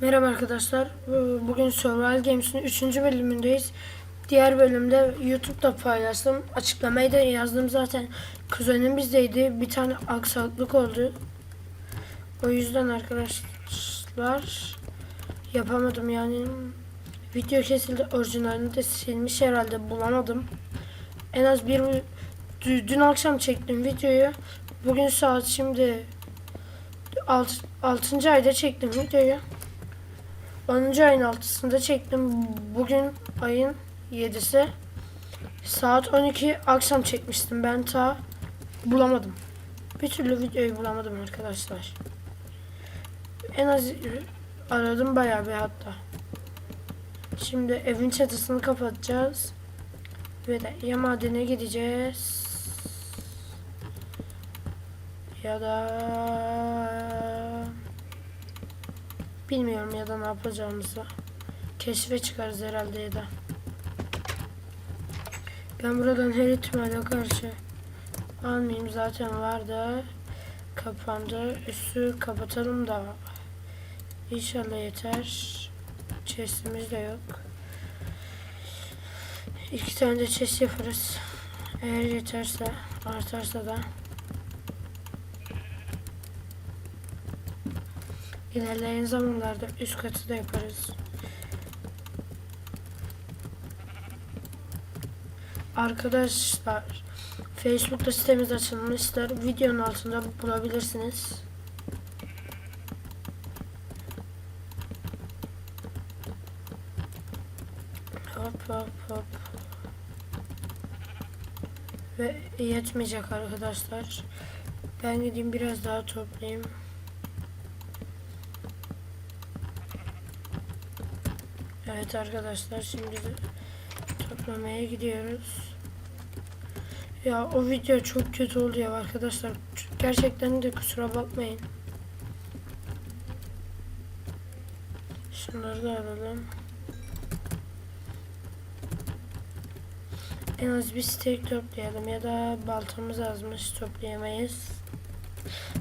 Merhaba arkadaşlar. Bu- Bugün Survival Games'in 3. bölümündeyiz. Diğer bölümde YouTube'da paylaştım. Açıklamayı da yazdım zaten. Kuzenim bizdeydi. Bir tane aksaklık oldu. O yüzden arkadaşlar yapamadım yani. Video kesildi. Orijinalini de silmiş herhalde. Bulamadım. En az bir dü- dün akşam çektim videoyu. Bugün saat şimdi 6. ayda çektim videoyu. 10. ayın 6'sında çektim. Bugün ayın 7'si. Saat 12 akşam çekmiştim. Ben ta bulamadım. Bir türlü videoyu bulamadım arkadaşlar. En az aradım bayağı bir hatta. Şimdi evin çatısını kapatacağız. Ve de ya madene gideceğiz. Ya da Bilmiyorum ya da ne yapacağımızı. Keşfe çıkarız herhalde ya da. Ben buradan her ihtimale karşı almayayım zaten vardı. Kapandı. Üstü kapatalım da. İnşallah yeter. Chest'imiz de yok. İki tane de chest yaparız. Eğer yeterse, artarsa da. İlerleyen zamanlarda üst katı da yaparız. Arkadaşlar Facebook'ta sitemiz açılmıştır. Videonun altında bulabilirsiniz. Hop hop hop. Ve yetmeyecek arkadaşlar. Ben gideyim biraz daha toplayayım. Evet arkadaşlar şimdi toplamaya gidiyoruz. Ya o video çok kötü oldu ya arkadaşlar. Gerçekten de kusura bakmayın. Şunları da alalım. En az bir steak toplayalım ya da baltamız azmış toplayamayız.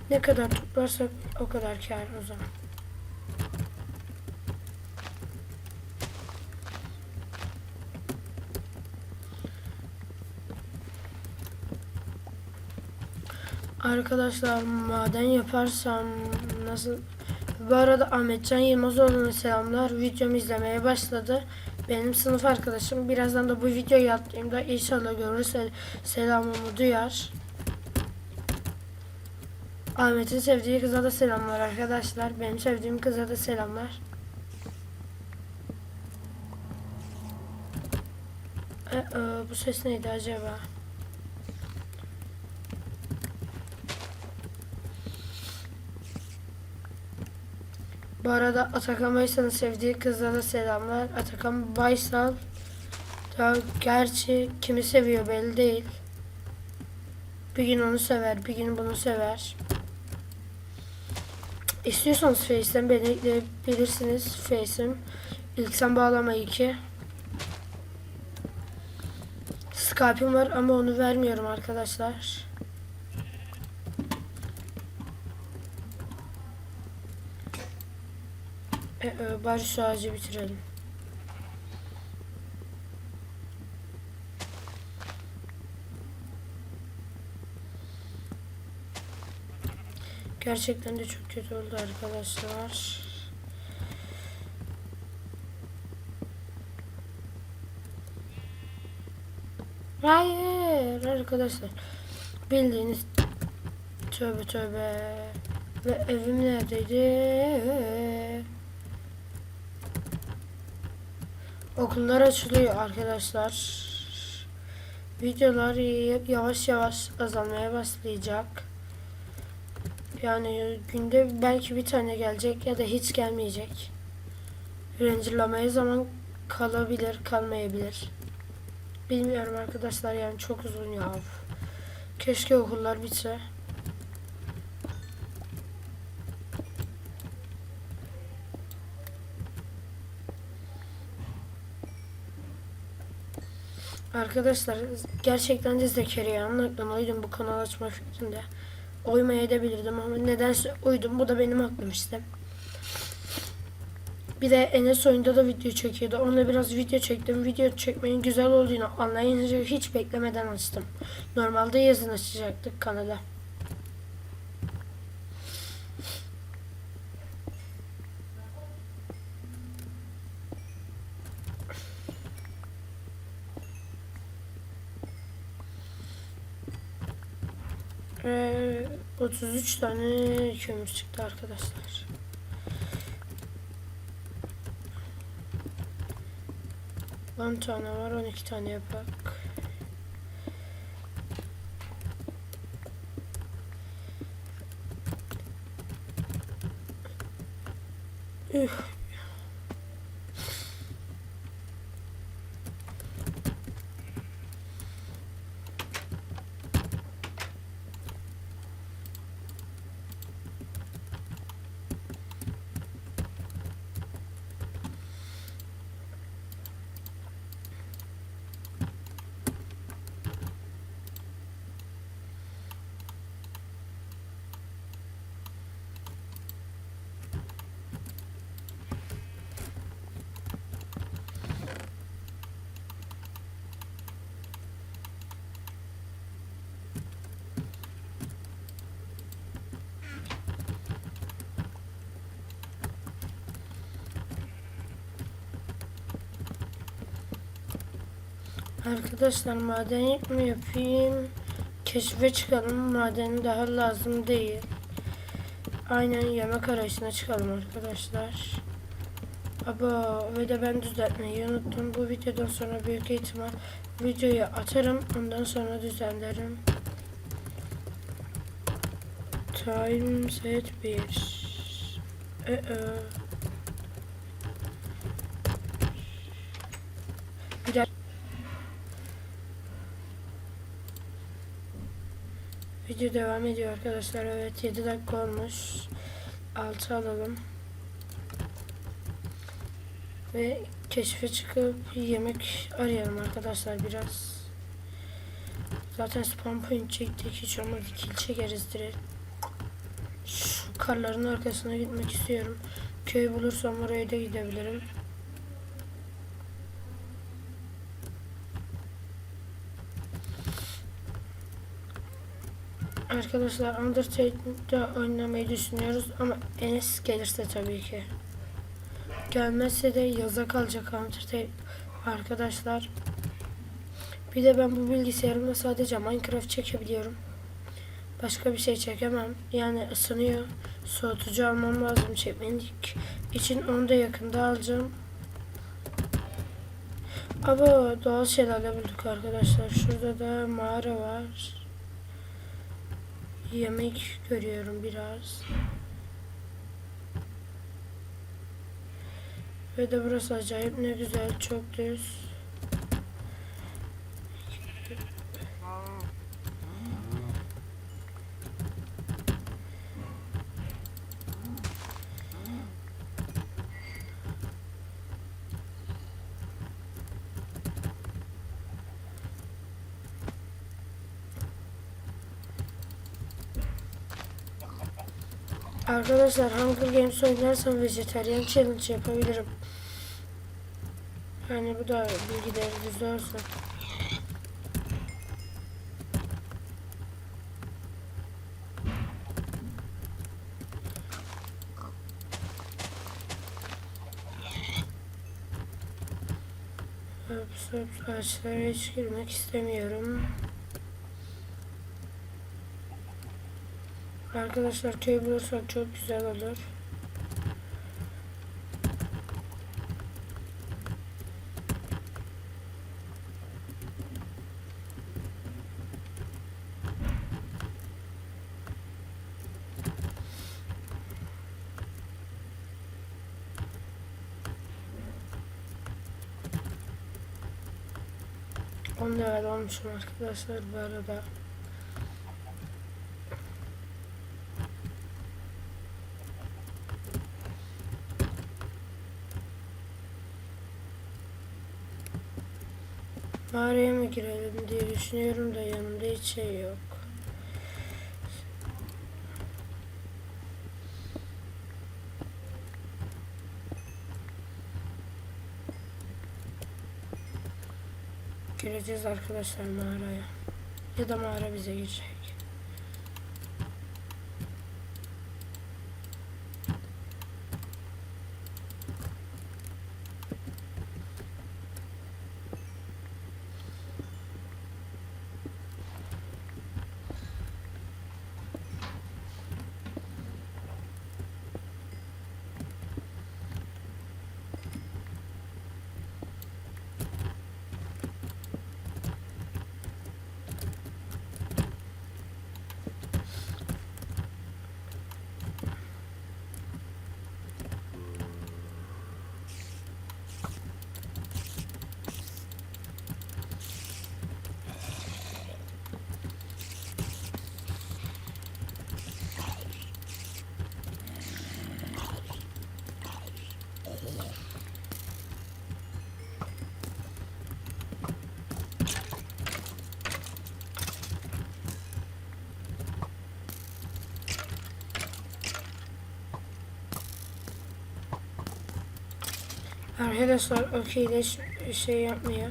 Ne kadar toplarsak o kadar kar o zaman. Arkadaşlar maden yaparsam nasıl bu arada Ahmetcan Yılmazoğlu'na selamlar. Videomu izlemeye başladı. Benim sınıf arkadaşım. Birazdan da bu videoyu yaptığımda inşallah görürse selamımı duyar. Ahmet'in sevdiği kıza da selamlar arkadaşlar. Benim sevdiğim kıza da selamlar. E, e, bu ses neydi acaba? Bu arada Atakan Baysal'ın sevdiği kızlara selamlar. Atakan Baysal da gerçi kimi seviyor belli değil. Bir gün onu sever, bir gün bunu sever. İstiyorsanız Face'den beni ekleyebilirsiniz. Face'im İlksen bağlama 2. Skype'im var ama onu vermiyorum arkadaşlar. E, e, bari şu ağacı bitirelim. Gerçekten de çok kötü oldu arkadaşlar. Hayır arkadaşlar. Bildiğiniz tövbe tövbe. Ve evim neredeydi? Okullar açılıyor arkadaşlar. Videolar yavaş yavaş azalmaya başlayacak. Yani günde belki bir tane gelecek ya da hiç gelmeyecek. Rangerlamaya zaman kalabilir, kalmayabilir. Bilmiyorum arkadaşlar yani çok uzun ya. Keşke okullar bitse. Arkadaşlar gerçekten de Zekeriya'nın aklına uydum bu kanal açma fikrinde. Uymaya edebilirdim ama nedense uydum. Bu da benim aklım işte. Bir de Enes oyunda da video çekiyordu. Onunla biraz video çektim. Video çekmenin güzel olduğunu anlayınca hiç beklemeden açtım. Normalde yazın açacaktık kanala. Ee, 33 tane kömür çıktı arkadaşlar. On tane var, 12 tane yapak. Üh. Arkadaşlar maden mi yapayım? Keşfe çıkalım. Maden daha lazım değil. Aynen yemek arayışına çıkalım arkadaşlar. Aba ve de ben düzeltmeyi unuttum. Bu videodan sonra büyük ihtimal videoyu atarım. Ondan sonra düzenlerim. Time set 1. Ee, bir dakika. Video devam ediyor arkadaşlar. Evet 7 dakika olmuş. 6 alalım. Ve keşfe çıkıp yemek arayalım arkadaşlar biraz. Zaten spawn point çektik. Hiç olmadı kill çekeriz direkt. Şu karların arkasına gitmek istiyorum. Köy bulursam oraya da gidebilirim. Arkadaşlar Undertale'da oynamayı düşünüyoruz ama Enes gelirse tabii ki. Gelmezse de yaza kalacak Undertale arkadaşlar. Bir de ben bu bilgisayarımda sadece Minecraft çekebiliyorum. Başka bir şey çekemem. Yani ısınıyor. Soğutucu almam lazım çekmelik için onu da yakında alacağım. Ama doğal şelale bulduk arkadaşlar. Şurada da mağara var yemek görüyorum biraz. Ve de burası acayip ne güzel çok düz. Arkadaşlar Hunger Games oynarsam vejetaryen challenge yapabilirim. Yani bu da bilgileri düz olsun. Öps ağaçlara hiç girmek istemiyorum. Arkadaşlar köy bulursak çok güzel olur. On level olmuşum arkadaşlar bu arada. Mağaraya mı girelim diye düşünüyorum da yanımda hiç şey yok. Gireceğiz arkadaşlar mağaraya. Ya da mağara bize girecek. Arkadaşlar okeyde ş- şey yapmıyor.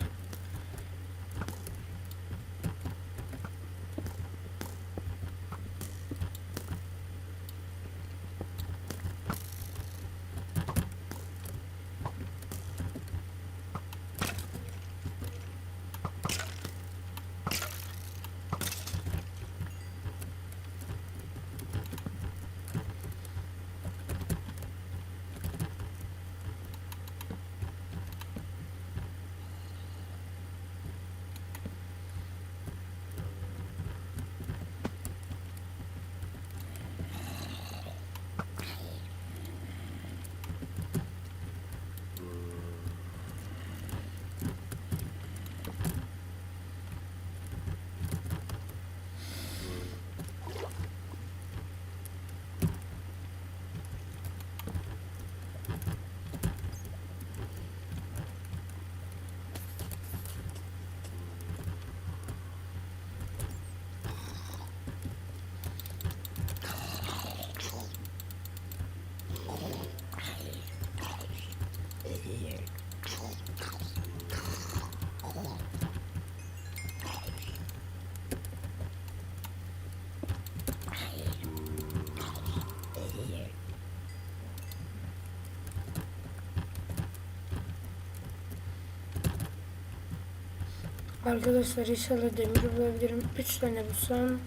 Arkadaşlar inşallah demir bulabilirim. 3 tane bulsam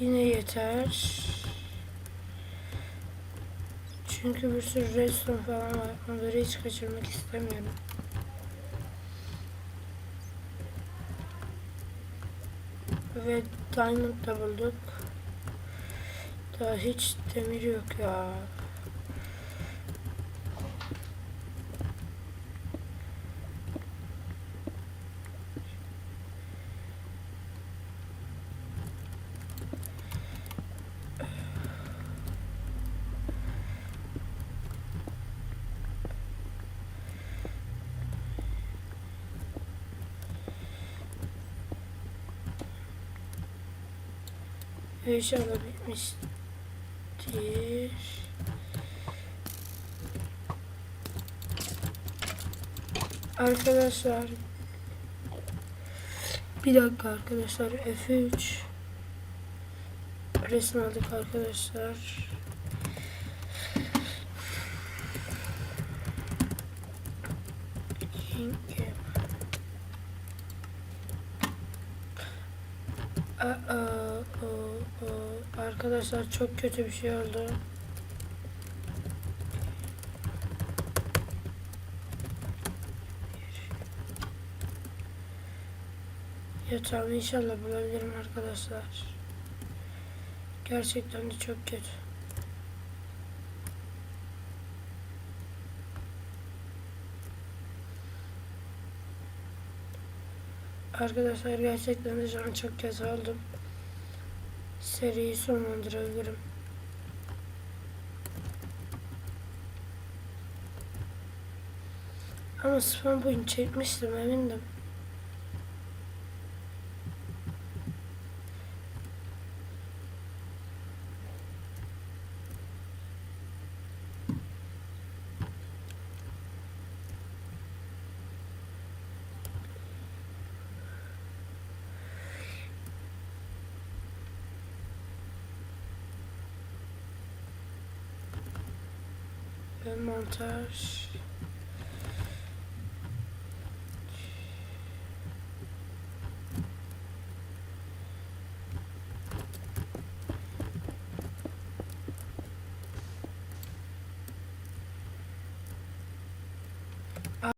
yine yeter. Çünkü bir sürü redstone falan var. Onları hiç kaçırmak istemiyorum. Ve diamond da bulduk. Daha hiç demir yok ya. İnşallah bitmiştir. Arkadaşlar bir dakika arkadaşlar F3 resim aldık arkadaşlar. Çünkü Aa, Arkadaşlar çok kötü bir şey oldu. Yatağımı inşallah bulabilirim arkadaşlar. Gerçekten de çok kötü. Arkadaşlar gerçekten de şu an çok kötü oldum. Seriyi sonlandırabilirim. Ama spawn point çekmiştim emindim. Ve montaj.